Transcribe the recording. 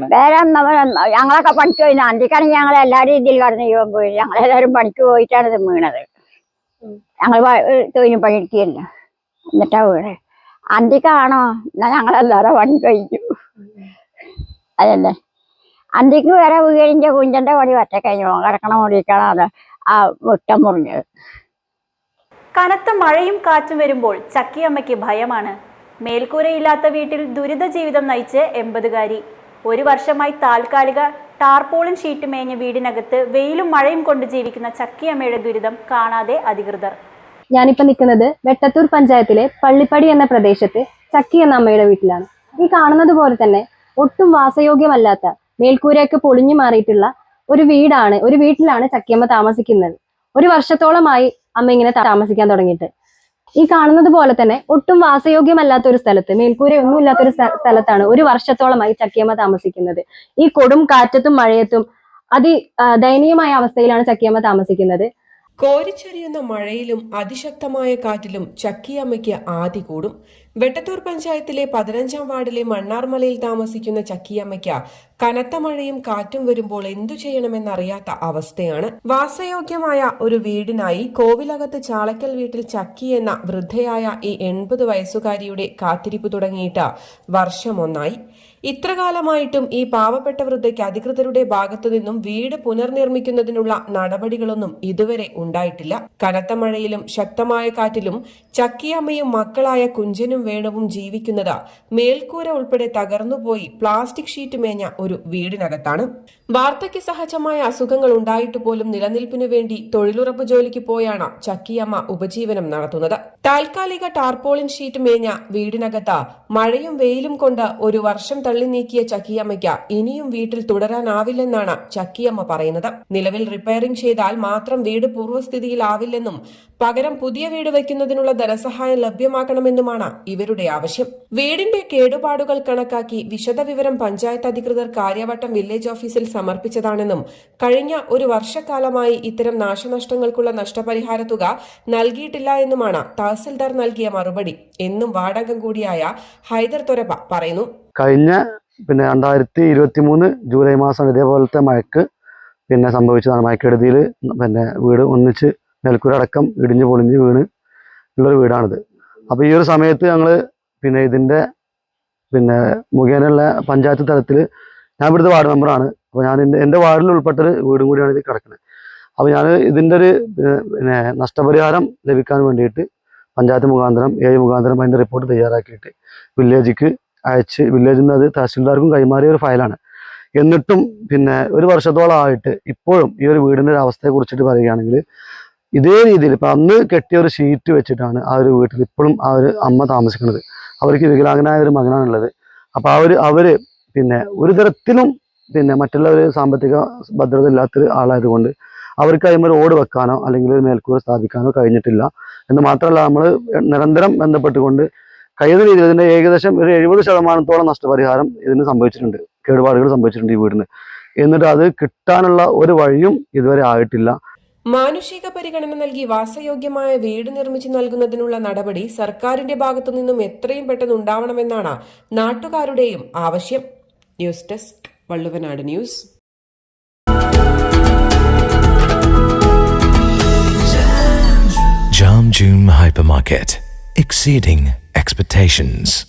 വേറെ ഞങ്ങളൊക്കെ പണിക്ക് പോയി. അന്തിക്കാണെങ്കിൽ ഞങ്ങൾ എല്ലാ രീതിയിൽ കടന്ന് ജീവൻ പോയി. ഞങ്ങളെല്ലാവരും പണിക്ക് പോയിട്ടാണ് ഇത് വീണത്. ഞങ്ങൾ തൊഴിലും പണിയെടുക്കുകയല്ല എന്നിട്ടാ വീണ്. അന്തിക്കാണോ? എന്നാ ഞങ്ങളെല്ലാവരും പണി കഴിച്ചു അതല്ലേ? അന്തിക്ക് വേറെ വീഴിന്റെ കുഞ്ചന്റെ പണി ഒറ്റ കഴിഞ്ഞു. കിടക്കണ മുറിക്കണം അത് ആ മുട്ടം മുറിഞ്ഞത്. കനത്ത മഴയും കാറ്റും വരുമ്പോൾ ചക്കിയമ്മയ്ക്ക് ഭയമാണ്. മേൽക്കൂരയില്ലാത്ത വീട്ടിൽ ദുരിത ജീവിതം നയിച്ച് എൺപതുകാരി ഒരു വർഷമായി താൽക്കാലിക ടാർപോളിൻ ഷീറ്റ് മേഞ്ഞ വീടിനകത്ത് വെയിലും മഴയും കൊണ്ട് ജീവിക്കുന്ന ചക്കിയമ്മയുടെ ദുരിതം കാണാതെ അധികൃതർ. ഞാനിപ്പോ നിൽക്കുന്നത് വെട്ടത്തൂർ പഞ്ചായത്തിലെ പള്ളിപ്പടി എന്ന പ്രദേശത്ത് ചക്കി എന്ന അമ്മയുടെ വീട്ടിലാണ്. ഈ കാണുന്നത് പോലെ തന്നെ ഒട്ടും വാസയോഗ്യമല്ലാത്ത മേൽക്കൂരയൊക്കെ പൊളിഞ്ഞു മാറിയിട്ടുള്ള ഒരു വീടാണ് ഒരു വീട്ടിലാണ് ചക്കിയമ്മ താമസിക്കുന്നത്. ഒരു വർഷത്തോളമായി അമ്മ ഇങ്ങനെ താമസിക്കാൻ തുടങ്ങിയിട്ട്. ഈ കാണുന്നത് പോലെ തന്നെ ഒട്ടും വാസയോഗ്യമല്ലാത്ത ഒരു സ്ഥലത്ത് മേൽക്കൂരയൊന്നും ഇല്ലാത്ത ഒരു സ്ഥലത്താണ് ഒരു വർഷത്തോളമായി ചക്കിയമ്മ താമസിക്കുന്നത്. ഈ കൊടും കാറ്റത്തും മഴയത്തും അതി ദയനീയമായ അവസ്ഥയിലാണ് ചക്കിയമ്മ താമസിക്കുന്നത്. കോരിച്ചൊരിയുന്ന മഴയിലും അതിശക്തമായ കാറ്റിലും ചക്കിയമ്മയ്ക്ക് ആദി കൂടും വെട്ടത്തൂർ പഞ്ചായത്തിലെ പതിനഞ്ചാം വാർഡിലെ മണ്ണാർമലയിൽ താമസിക്കുന്ന ചക്കിയമ്മയ്ക്ക് കനത്ത മഴയും കാറ്റും വരുമ്പോൾ എന്തു ചെയ്യണമെന്നറിയാത്ത അവസ്ഥയാണ് വാസയോഗ്യമായ ഒരു വീടിനായി കോവിലകത്ത് ചാളക്കൽ വീട്ടിൽ ചക്കി എന്ന വൃദ്ധയായ ഈ എൺപത് വയസ്സുകാരിയുടെ കാത്തിരിപ്പ് തുടങ്ങിയിട്ട് വർഷമൊന്നായി. ഇത്രകാലമായിട്ടും ഈ പാവപ്പെട്ട വൃദ്ധയ്ക്ക് അധികൃതരുടെ ഭാഗത്തു നിന്നും വീട് പുനർനിർമ്മിക്കുന്നതിനുള്ള നടപടികളൊന്നും ഇതുവരെ ഉണ്ടായിട്ടില്ല. കനത്ത മഴയിലും ശക്തമായ കാറ്റിലും ചക്കിയമ്മയും മക്കളായ കുഞ്ചനും വേണുവും ജീവിക്കുന്നത്. മേൽക്കൂര ഉൾപ്പെടെ തകർന്നുപോയി പ്ലാസ്റ്റിക് ഷീറ്റ് മേഞ്ഞ ഒരു വീടിനകത്താണ്. വാർദ്ധക്യ സഹജമായ അസുഖങ്ങൾ ഉണ്ടായിട്ട് പോലും നിലനിൽപ്പിനു വേണ്ടി തൊഴിലുറപ്പ് ജോലിക്ക് പോയാണ് ചക്കിയമ്മ ഉപജീവനം നടത്തുന്നത്. താൽക്കാലിക ടാർപോളിൻ ഷീറ്റ് മേഞ്ഞ വീടിനകത്ത് മഴയും വെയിലും കൊണ്ട് ഒരു വർഷം തള്ളി നീക്കിയ ചക്കിയമ്മയ്ക്ക് ഇനിയും വീട്ടിൽ തുടരാനാവില്ലെന്നാണ് ചക്കിയമ്മ പറയുന്നത്. നിലവിൽ റിപ്പയറിംഗ് ചെയ്താൽ മാത്രം വീട് പൂർവസ്ഥിതിയിലാവില്ലെന്നും പകരം പുതിയ വീട് വയ്ക്കുന്നതിനുള്ള ധനസഹായം ലഭ്യമാക്കണമെന്നുമാണ് ഇവരുടെ ആവശ്യം. വീടിന്റെ കേടുപാടുകൾ കണക്കാക്കി വിശദവിവരം പഞ്ചായത്ത് അധികൃതർ കാര്യവട്ടം വില്ലേജ് ഓഫീസിൽ സമർപ്പിച്ചതാണെന്നും കഴിഞ്ഞ ഒരു വർഷക്കാലമായി ഇത്തരം നാശനഷ്ടങ്ങൾക്കുള്ള നഷ്ടപരിഹാര തുക നൽകിയിട്ടില്ല എന്നുമാണ് തഹസിൽദാർ നൽകിയ മറുപടി എന്നും വാടകം കൂടിയായ ഹൈദർ തൊരപ്പ പറയുന്നു. കഴിഞ്ഞ പിന്നെ രണ്ടായിരത്തി ഇരുപത്തി മൂന്ന് ജൂലൈ മാസം ഇതേപോലത്തെ മഴക്ക് പിന്നെ സംഭവിച്ചതാണ്. മഴക്കെടുതിയിൽ പിന്നെ വീട് ഒന്നിച്ച് മേൽക്കൂര ഇടിഞ്ഞു ഇടിഞ്ഞ് പൊളിഞ്ഞ് വീണ് ഉള്ളൊരു വീടാണിത്. അപ്പോൾ ഈ ഒരു സമയത്ത് ഞങ്ങൾ പിന്നെ ഇതിന്റെ പിന്നെ മുഖേനയുള്ള പഞ്ചായത്ത് തലത്തിൽ ഞാൻ ഇവിടുത്തെ വാർഡ് മെമ്പറാണ് അപ്പോൾ ഞാൻ എന്റെ വാർഡിൽ ഉൾപ്പെട്ടൊരു വീടും കൂടിയാണ് ഇത് കിടക്കുന്നത് അപ്പോൾ ഞാൻ ഇതിന്റെ ഒരു പിന്നെ നഷ്ടപരിഹാരം ലഭിക്കാൻ വേണ്ടിയിട്ട് പഞ്ചായത്ത് മുഖാന്തരം ഏഴ് മുഖാന്തരം അതിന്റെ റിപ്പോർട്ട് തയ്യാറാക്കിയിട്ട് വില്ലേജിക്ക് അയച്ച് വില്ലേജിൽ നിന്ന് അത് തഹസിൽദാർക്കും കൈമാറിയ ഒരു ഫയലാണ് എന്നിട്ടും പിന്നെ ഒരു വർഷത്തോളമായിട്ട് ഇപ്പോഴും ഈ ഒരു വീടിന്റെ ഒരു അവസ്ഥയെ കുറിച്ചിട്ട് പറയുകയാണെങ്കിൽ ഇതേ രീതിയിൽ ഇപ്പം അന്ന് കെട്ടിയ ഒരു ഷീറ്റ് വെച്ചിട്ടാണ് ആ ഒരു വീട്ടിൽ ഇപ്പോഴും ആ ഒരു അമ്മ താമസിക്കുന്നത് അവർക്ക് വികലാംഗനായ ഒരു മകനാണുള്ളത്. അപ്പോൾ ഒരു അവർ പിന്നെ ഒരു തരത്തിലും പിന്നെ മറ്റുള്ള ഒരു സാമ്പത്തിക ഭദ്രത ഇല്ലാത്തൊരു ആളായതുകൊണ്ട് അവർക്ക് അതിന്മേൽ ഓട് വെക്കാനോ അല്ലെങ്കിൽ ഒരു മേൽക്കൂര സ്ഥാപിക്കാനോ കഴിഞ്ഞിട്ടില്ല. എന്ന് മാത്രമല്ല നമ്മൾ നിരന്തരം ബന്ധപ്പെട്ടുകൊണ്ട് കഴിയുന്ന രീതിയിൽ ഇതിന്റെ ഏകദേശം ഒരു എഴുപത് ശതമാനത്തോളം നഷ്ടപരിഹാരം ഇതിന് സംഭവിച്ചിട്ടുണ്ട്. കേടുപാടുകൾ സംഭവിച്ചിട്ടുണ്ട് ഈ വീടിന്. എന്നിട്ട് അത് കിട്ടാനുള്ള ഒരു വഴിയും ഇതുവരെ ആയിട്ടില്ല. മാനുഷിക പരിഗണന നൽകി വാസയോഗ്യമായ വീട് നിർമ്മിച്ചു നൽകുന്നതിനുള്ള നടപടി സർക്കാരിന്റെ ഭാഗത്തു നിന്നും എത്രയും പെട്ടെന്ന് ഉണ്ടാവണമെന്നാണ് നാട്ടുകാരുടെയും ആവശ്യം. News desk Valluvanad news.